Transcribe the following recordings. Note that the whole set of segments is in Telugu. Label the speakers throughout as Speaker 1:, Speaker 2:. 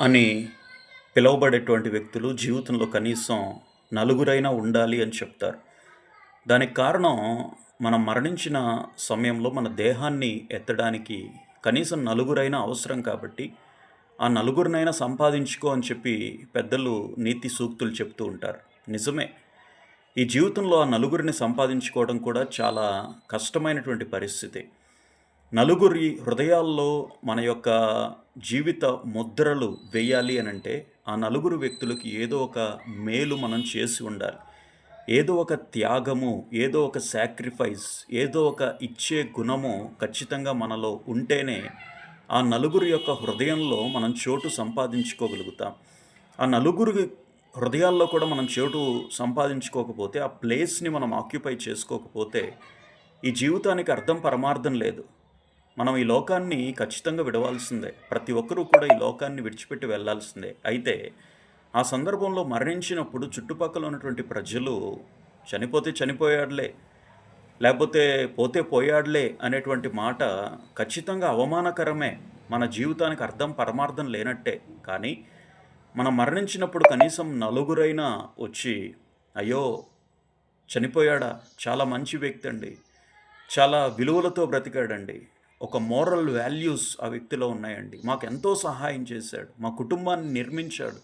Speaker 1: అని పిలువబడేటువంటి వ్యక్తులు జీవితంలో కనీసం నలుగురైనా ఉండాలి అని చెప్తారు. దానికి కారణం మనం మరణించిన సమయంలో మన దేహాన్ని ఎత్తడానికి కనీసం నలుగురైనా అవసరం కాబట్టి ఆ నలుగురినైనా సంపాదించుకో అని చెప్పి పెద్దలు నీతి సూక్తులు చెప్తూ ఉంటారు. నిజమే. ఈ జీవితంలో ఆ నలుగురిని సంపాదించుకోవడం కూడా చాలా కష్టమైనటువంటి పరిస్థితి. నలుగురి హృదయాల్లో మన యొక్క జీవిత ముద్రలు వేయాలి అని అంటే ఆ నలుగురు వ్యక్తులకి ఏదో ఒక మేలు మనం చేసి ఉండాలి. ఏదో ఒక త్యాగము ఏదో ఒక సాక్రిఫైస్ ఏదో ఒక ఇచ్చే గుణము ఖచ్చితంగా మనలో ఉంటేనే ఆ నలుగురు యొక్క హృదయంలో మనం చోటు సంపాదించుకోగలుగుతాం. ఆ నలుగురు హృదయాల్లో కూడా మనం చోటు సంపాదించుకోకపోతే ఆ ప్లేస్ని మనం ఆక్యుపై చేసుకోకపోతే ఈ జీవితానికి అర్థం పరమార్థం లేదు. మనం ఈ లోకాన్ని ఖచ్చితంగా విడవాల్సిందే. ప్రతి ఒక్కరూ కూడా ఈ లోకాన్ని విడిచిపెట్టి వెళ్ళాల్సిందే. అయితే ఆ సందర్భంలో మరణించినప్పుడు చుట్టుపక్కల ఉన్నటువంటి ప్రజలు చనిపోతే చనిపోయాడులే లేకపోతే పోతే పోయాడులే అనేటువంటి మాట ఖచ్చితంగా అవమానకరమే. మన జీవితానికి అర్థం పరమార్థం లేనట్టే. కానీ మనం మరణించినప్పుడు కనీసం నలుగురైనా వచ్చి అయ్యో చనిపోయాడా? చాలా మంచి వ్యక్తి అండి. చాలా విలువలతో బ్రతికాడండి. ఒక మోరల్ వాల్యూస్ ఆ వ్యక్తిలో ఉన్నాయండి. మాకు ఎంతో సహాయం చేశాడు. మా కుటుంబాన్ని నిర్మించాడు.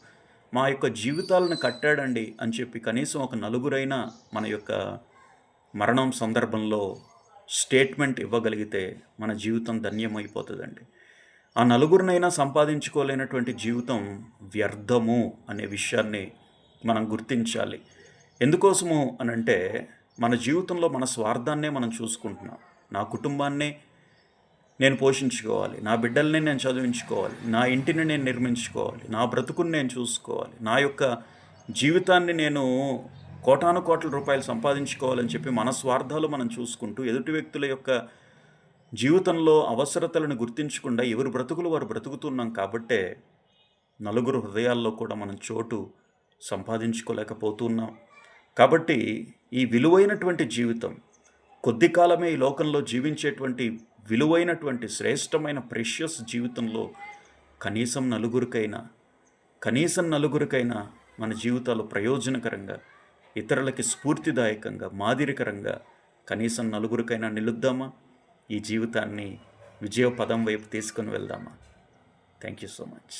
Speaker 1: మా యొక్క జీవితాలను కట్టాడండి అని చెప్పి కనీసం ఒక నలుగురైనా మన యొక్క మరణం సందర్భంలో స్టేట్మెంట్ ఇవ్వగలిగితే మన జీవితం ధన్యమైపోతుందండి. ఆ నలుగురినైనా సంపాదించుకోలేనటువంటి జీవితం వ్యర్థము అనే విషయాన్ని మనం గుర్తించాలి. ఎందుకోసము అని అంటే మన జీవితంలో మన స్వార్థాన్నే మనం చూసుకుంటున్నాం. నా కుటుంబాన్నే నేను పోషించుకోవాలి. నా బిడ్డల్ని నేను చదివించుకోవాలి. నా ఇంటిని నేను నిర్మించుకోవాలి. నా బ్రతుకుని నేను చూసుకోవాలి. నా యొక్క జీవితాన్ని నేను కోటాను కోట్ల రూపాయలు సంపాదించుకోవాలని చెప్పి మన స్వార్థాలు మనం చూసుకుంటూ ఎదుటి వ్యక్తుల యొక్క జీవితంలో అవసరతలను గుర్తించకుండా ఎవరు బ్రతుకులు వారు బ్రతుకుతున్నాం కాబట్టే నలుగురు హృదయాల్లో కూడా మనం చోటు సంపాదించుకోలేకపోతున్నాం. కాబట్టి ఈ విలువైనటువంటి జీవితం కొద్ది కాలమే ఈ లోకంలో జీవించేటువంటి విలువైనటువంటి శ్రేష్టమైన ప్రెషియస్ జీవితంలో కనీసం నలుగురికైనా కనీసం నలుగురికైనా మన జీవితాలు ప్రయోజనకరంగా ఇతరులకి స్ఫూర్తిదాయకంగా మాదిరికరంగా కనీసం నలుగురికైనా నిలుద్దామా? ఈ జీవితాన్ని విజయపదం వైపు తీసుకొని వెళ్దామా? Thank you so much